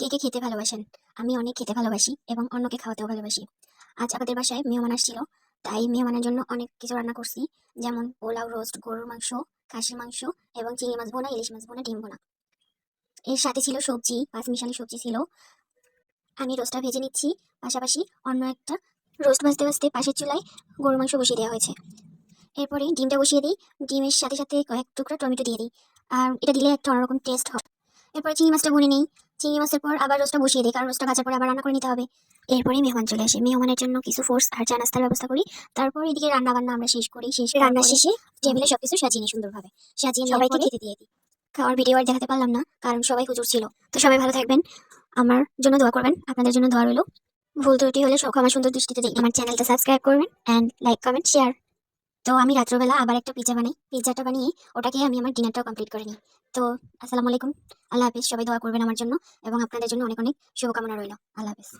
কে কে খেতে ভালোবাসেন? আমি অনেক খেতে ভালোবাসি এবং অন্যকে খাওয়াতেও ভালোবাসি। আজ আমাদের বাসায় মেহমান আসছিল, তাই মেহমানের জন্য অনেক কিছু রান্না করছি, যেমন পোলাও রোস্ট গরুর মাংস, খাসির মাংস এবং চিংড়ি মাছ বোনা, ইলিশ মাছ বোনা, ডিম বোনা। এর সাথে ছিল সবজি, পাঁচ মিশালি সবজি ছিল। আমি রোস্টটা ভেজে নিচ্ছি, পাশাপাশি অন্য একটা রোস্ট ভাজতে ভাজতে পাশের চুলায় গরুর মাংস বসিয়ে দেওয়া হয়েছে। এরপরে ডিমটা বসিয়ে দিই, ডিমের সাথে সাথে কয়েক টুকরা টমেটো দিয়ে দিই। আর এটা দিলে একটা অন্যরকম টেস্ট হবে এরপরে চিংড়ি মাছটা ভুনে নিই। চিংড়ি মাছের পর আবার রোস্টটা বসিয়ে দিই কারণ রোস্টটা ভাজার পরে আবার রান্না করে নিতে হবে। এরপরে মেহমান চলে আসে। মেহমানের জন্য কিছু ফোর্স আর চা নাস্তার ব্যবস্থা করি। তারপর এদিকে রান্না বান্না আমরা শেষ করি। শেষ রান্না শেষে টেবিলে সবকিছু সাজিয়ে নিই সুন্দরভাবে। সাজিয়ে সবাইকে খেতে দিয়ে দিই। খাওয়ার ভিডিও আর দেখাতে পারলাম না কারণ সবাই হুজুর ছিল। তো সবাই ভালো থাকবেন। আমার জন্য দোয়া করবেন। আপনাদের জন্য দোয়া রইল। ভুল ত্রুটি হলে সব আমার সুন্দর দৃষ্টিতে দেখি আমার চ্যানেলটা সাবস্ক্রাইব করবেন অ্যান্ড লাইক কমেন্ট শেয়ার তো আমি রাত্রবেলা আবার একটা পিজ্জা বানাই। পিজাটা বানিয়ে ওটাকে আমি আমার ডিনারটাও কমপ্লিট করে নিই। তো আসসালামু আলাইকুম। আল্লাহ হাফিজ। সবাই দোয়া করবেন আমার জন্য এবং আপনাদের জন্য অনেক অনেক শুভকামনা রইল। আল্লাহ হাফিজ।